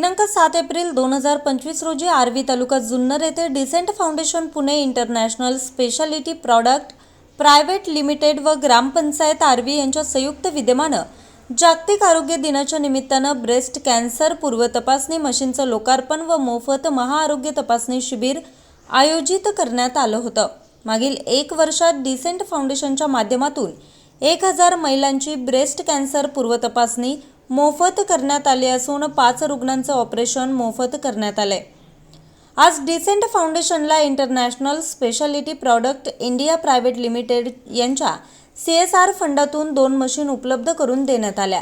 दिनांक सात एप्रिल दोन हजार पंचवीस रोजी आर्वी तालुका जुन्नर येथे decent foundation Pune international speciality product private limited व ग्रामपंचायत आर्वी यांच्या संयुक्त विद्यमानं जागतिक आरोग्य दिनाच्या निमित्तानं ब्रेस्ट कॅन्सर पूर्वतपासणी मशीनचं लोकार्पण व मोफत महाआरोग्य तपासणी शिबिर आयोजित करण्यात आलं होतं. मागील एक वर्षात डिसेंट फाउंडेशनच्या माध्यमातून एक हजार महिलांची ब्रेस्ट कॅन्सर पूर्वतपासणी मोफत करण्यात आले असून पाच रुग्णांचं ऑपरेशन मोफत करण्यात आलंय. आज decent फाउंडेशनला international speciality product India private limited यांच्या सी एस आर फंडातून दोन मशीन उपलब्ध करून देण्यात आल्या.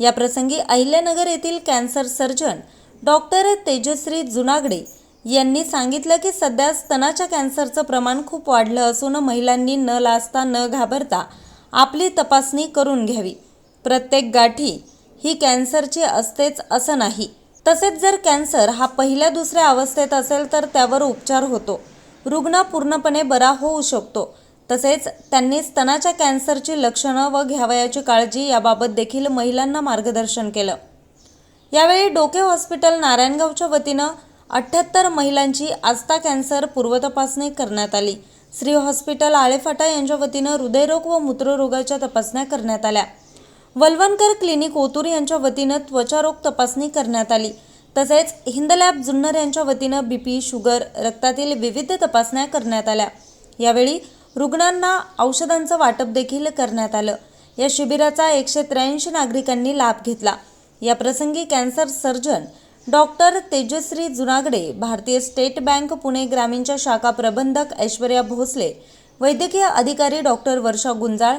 या प्रसंगी अहिल्यानगर येथील cancer surgeon doctor Tejashri Junagade यांनी सांगितलं की सध्या स्तनाच्या कॅन्सरचं प्रमाण खूप वाढलं असून महिलांनी न लाजता न घाबरता आपली तपासणी करून घ्यावी. प्रत्येक गाठी ही कॅन्सरची असतेच असं नाही. तसेच जर कॅन्सर हा पहिल्या दुसऱ्या अवस्थेत असेल तर त्यावर उपचार होतो. रुग्ण पूर्णपणे बरा होऊ शकतो. तसेच त्यांनी स्तनाच्या कॅन्सरची लक्षणं व घ्यावयाची काळजी याबाबत देखील महिलांना मार्गदर्शन केलं. यावेळी डोके हॉस्पिटल नारायणगावच्या वतीनं अठ्ठ्याहत्तर महिलांची आस्था कॅन्सर पूर्वतपासणी करण्यात आली. श्री हॉस्पिटल आळेफाटा यांच्या वतीनं हृदयरोग व मूत्ररोगाच्या तपासण्या करण्यात आल्या. वलवणकर क्लिनिक ओतूर यांच्या वतीनं त्वचारोग तपासणी करण्यात आली. तसेच हिंदलॅब जुन्नर यांच्या वतीनं बीपी शुगर रक्तातील विविध तपासण्या करण्यात आल्या. यावेळी रुग्णांना औषधांचं वाटप देखील करण्यात आलं. या शिबिराचा एकशे त्र्याऐंशी नागरिकांनी लाभ घेतला. या प्रसंगी cancer surgeon doctor Tejashri Junagade भारतीय स्टेट बँक पुणे ग्रामीणच्या शाखा प्रबंधक ऐश्वर्या भोसले वैद्यकीय अधिकारी doctor Varsha Gunjal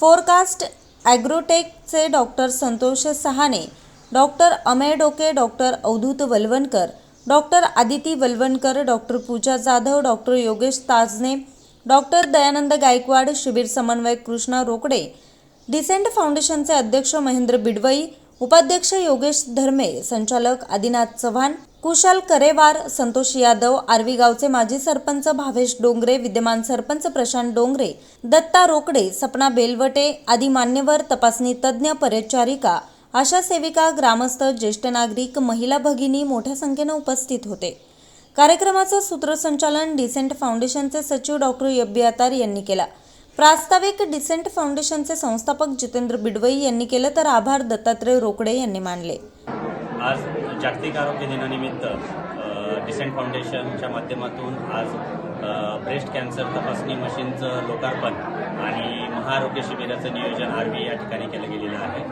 forecast ॲग्रोटेकचे doctor Santosh Sahane doctor Ameya Doke doctor Avdhoot Valvankar doctor Aditi Valvankar doctor Pooja Jadhav doctor Yogesh Tajne doctor Dayanand Gaikwad शिबिर समन्वयक कृष्णा रोकडे डिसेंट फाउंडेशनचे अध्यक्ष महेंद्र बिडवई उपाध्यक्ष योगेश धर्मे संचालक आदिनाथ चव्हाण कुशाल करेवार संतोष यादव आर्वी गावचे माजी सरपंच भावेश डोंगरे विद्यमान सरपंच प्रशांत डोंगरे दत्ता रोकडे सपना बेलवटे आदी मान्यवर तपासणी तज्ज्ञ परिचारिका आशा सेविका ग्रामस्थ ज्येष्ठ नागरिक महिला भगिनी मोठ्या संख्येनं उपस्थित होते. कार्यक्रमाचं सूत्रसंचालन डिसेंट फाउंडेशनचे सचिव डॉक्टर यब्बी अतार यांनी केला. प्रास्ताविक डिसेंट फाउंडेशनचे संस्थापक जितेंद्र बिडवई यांनी केलं तर आभार दत्तात्रय रोकडे यांनी मानले. आज जागतिक आरोग्य दिनानिमित्त डिसेंट फाउंडेशनच्या माध्यमातून आज ब्रेस्ट कॅन्सर तपासणी मशीनचं लोकार्पण आणि महाआरोग्य शिबिराचं नियोजन आरवी या ठिकाणी केलं गेलेलं आहे.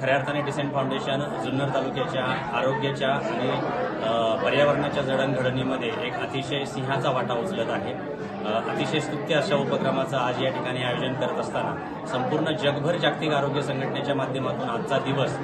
खऱ्या अर्थाने डिसेंट फाउंडेशन जुन्नर तालुक्याच्या आरोग्याच्या आणि पर्यावरणाच्या जडणघडणीमध्ये एक अतिशय सिंहाचा वाटा उचलत आहे. अतिशय स्तुत्य अशा उपक्रमाचं आज या ठिकाणी आयोजन करत असताना संपूर्ण जगभर जागतिक आरोग्य संघटनेच्या माध्यमातून आजचा दिवस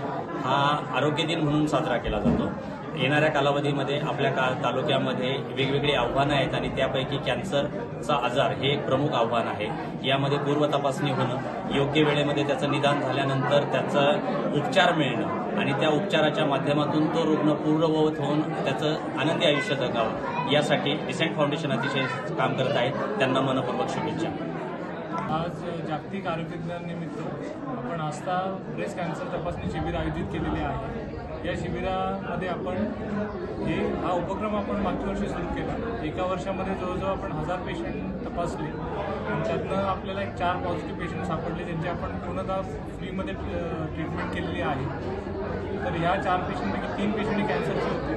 हा आरोग्य दिन म्हणून साजरा केला जातो. येणाऱ्या कालावधीमध्ये आपल्या का तालुक्यामध्ये वेगवेगळी आव्हानं आहेत आणि त्यापैकी कॅन्सरचा आजार हे एक प्रमुख आव्हान आहे. यामध्ये पूर्व तपासणी होणं योग्य वेळेमध्ये त्याचं निदान झाल्यानंतर त्याचं उपचार मिळणं आणि त्या उपचाराच्या माध्यमातून तो रुग्ण पूर्ववत होऊन त्याचं आनंदी आयुष्य जगावं यासाठी डिसेंट फाउंडेशन अतिशय काम करत आहेत. त्यांना मनपूर्वक शुभेच्छा. आज जागतिक आरोग्य दिनानिमित्त आपण आस्था ब्रेस्ट कॅन्सर तपासणी शिबिर आयोजित केलेले आहे. या शिबिरामध्ये आपण हे हा उपक्रम आपण मागच्या वर्षी सुरू केला. एका वर्षामध्ये जवळजवळ आपण हजार पेशंट तपासले. आणि त्यातनं आपल्याला एक चार पॉझिटिव्ह पेशंट सापडले ज्यांची आपण पूर्णतः फ्रीमध्ये ट्रीटमेंट केलेली आहे. तर ह्या चार पेशंटपैकी तीन पेशंट हे कॅन्सरचे होते.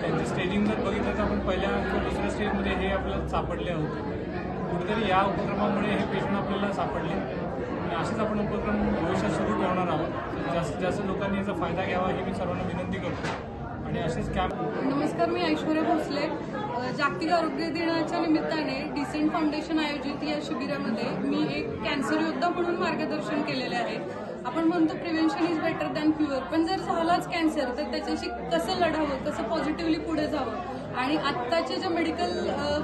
त्यांचे स्टेजिंग जर बघितलं तर आपण पहिल्या किंवा दुसऱ्या स्टेजमध्ये हे आपल्याला सापडले होते. कुठेतरी या उपक्रमामुळे हे पेशंट आपल्याला सापडले. आणि असेच आपण उपक्रम भविष्यात सुरू ठेवणार आहोत. जास्तीत जास्त लोकांनी याचा फायदा घ्यावा ही मी सर्वांना विनंती करतो. आणि असेच कॅम्प नमस्कार मी ऐश्वर्या भोसले. जागतिक आरोग्य दिनाच्या निमित्ताने डिसेंट फाउंडेशन आयोजित या शिबिरामध्ये मी एक कॅन्सर योद्धा म्हणून मार्गदर्शन केलेले आहे. आपण म्हणतो prevention is better than cure पण जर झालाच कॅन्सर तर त्याच्याशी कसं लढावं कसं पॉझिटिव्हली पुढे जावं? आणि आत्ताच्या ज्या मेडिकल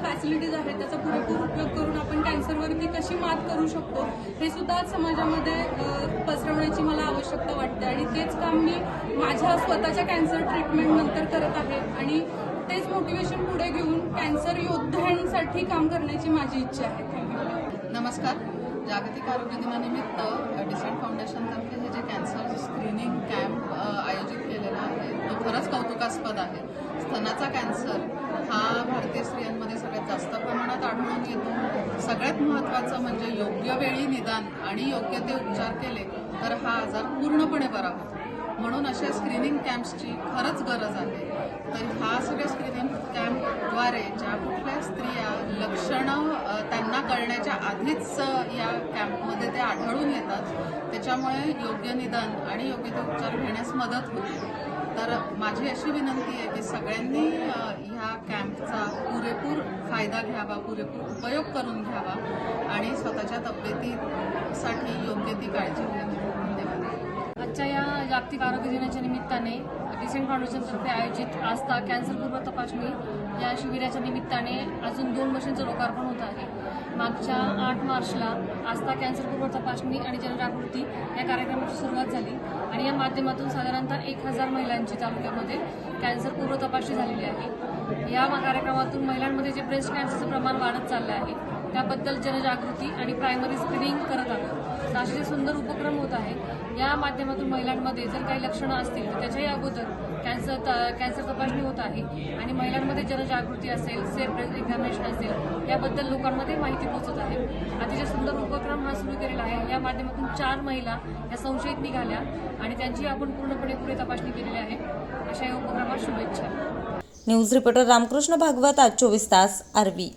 फॅसिलिटीज आहेत त्याचा पुरेपूर उपयोग करून आपण कॅन्सरवरती कशी मात करू शकतो. हे सुद्धा समाजामध्ये पसरवण्याची मला आवश्यकता वाटते. आणि तेच काम मी माझ्या स्वतःच्या कॅन्सर ट्रीटमेंट नंतर करत आहे. आणि तेच मोटिवेशन पुढे घेऊन कॅन्सर योद्ध्यांसाठी काम करण्याची माझी इच्छा आहे. थँक्यू नमस्कार. जागतिक आरोग्य दिनानिमित्त डिसेंट फाउंडेशनतर्फे हे जे कॅन्सर स्क्रीनिंग कॅम्प आयोजित केलेला आहे तो खरंच कौतुकास्पद आहे. स्तनाचा कॅन्सर हा भारतीय स्त्रियांमध्ये सगळ्यात जास्त प्रमाणात आढळून येतो सगळ्यात महत्त्वाचं म्हणजे योग्य वेळी निदान आणि योग्य ते उपचार केले तर हा आजार पूर्णपणे बरा होतो. म्हणून अशा स्क्रीनिंग कॅम्प्सची खरंच गरज आहे. तर ह्या सगळ्या स्क्रीनिंग कॅम्पद्वारे ज्या कुठल्या स्त्रिया लक्षणं त्यांना कळण्याच्या आधीच या कॅम्पमध्ये ते आढळून येतात त्याच्यामुळे योग्य निदान आणि योग्य ते उपचार घेण्यास मदत होते. तर माझी अशी विनंती आहे की सगळ्यांनी ह्या कॅम्पचा पुरेपूर फायदा घ्यावा पुरेपूर उपयोग करून घ्यावा आणि स्वतःच्या तब्येतीसाठी योग्य ती काळजी घ्यावी आजच्या या जागतिक आरोग्य दिनाच्या निमित्ताने डिसेंट फाउंडेशनतर्फे आयोजित आस्था कॅन्सरपूर्व तपासणी या शिबिराच्या निमित्ताने अजून दोन मशीनचं लोकार्पण होत आहे. मागच्या आठ मार्चला आस्था कॅन्सर पूर्व तपासणी आणि जनजागृती या कार्यक्रमाची सुरुवात झाली. माध्यमातून साधारणतः एक हजार महिलांची तालुक्यामध्ये कॅन्सर पूर्व तपासणी झालेली आहे. या कार्यक्रमातून महिलांमध्ये जे ब्रेस्ट कॅन्सरचं प्रमाण वाढत चाललं आहे त्याबद्दल जनजागृती आणि प्रायमरी स्क्रीनिंग करत आहोत असे सुंदर उपक्रम होत आहे या माध्यमातून महिलांमध्ये जर काही लक्षणं असतील तर त्याच्याही अगोदर कॅन्सर त- कॅन्सर तपासणी होत आहे. आणि महिलांमध्ये जनजागृती असेल सेल्फ एक्झामिनेशन असेल याबद्दल लोकांमध्ये माहिती पोहोचत आहे. अतिशय सुंदर उपक्रम हा सुरू केलेला आहे. या माध्यमातून चार महिला या संशयित निघाल्या आणि त्यांची आपण पूर्णपणे पुढे तपासणी केलेली आहे. अशा या उपक्रमात शुभेच्छा. न्यूज रिपोर्टर रामकृष्ण भागवत आज चोवीस तास आरवी.